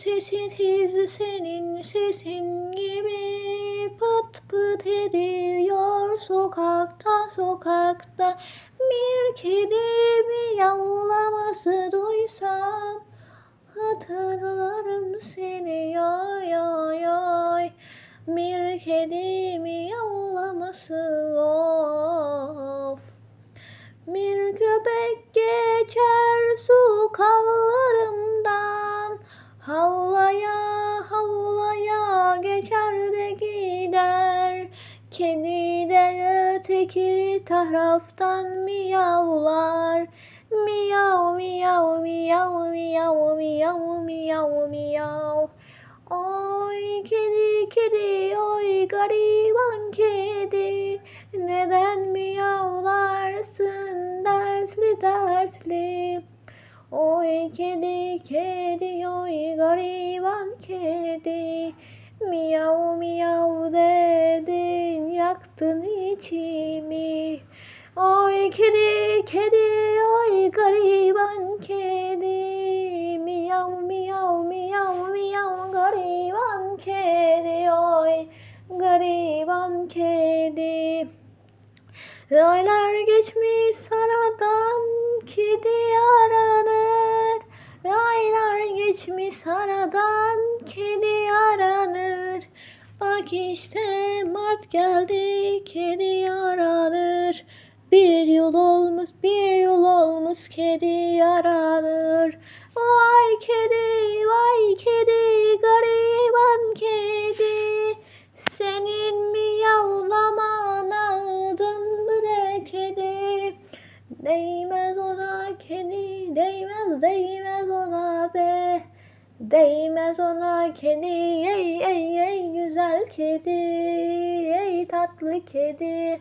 sesin tiz senin sesin gibi Pıt pıt ediyor sokakta sokakta. Bir kedi miyavlaması duysam Hatırlarım seni. Yoy yoy yoy Bir kedi Havlaya havlaya geçer de gider. Kedi de öteki taraftan miyavlar. Miyav miyav miyav miyav miyav miyav miyav. Oy kedi kedi oy gariban kedi. Neden miyavlarsın dertli dertli Oy kedi kedi oy gariban kedi. Miyav miyav dedin yaktın içimi. Oy kedi kedi oy gariban kedi. Miyav miyav miyav miyav gariban kedi. Oy gariban kedi. Aylar geçmiş aradan kedi aranır Bak işte Mart geldi kedi aranır Bir yıl olmuş bir yıl olmuş kedi aranır Vay kedi vay kedi gariban kedi. Senin miyavlaman ağladın bre kedi? Değmez ona kedi değmez değmez ona be Değmez ona kedi ey ey ey güzel kedi ey tatlı kedi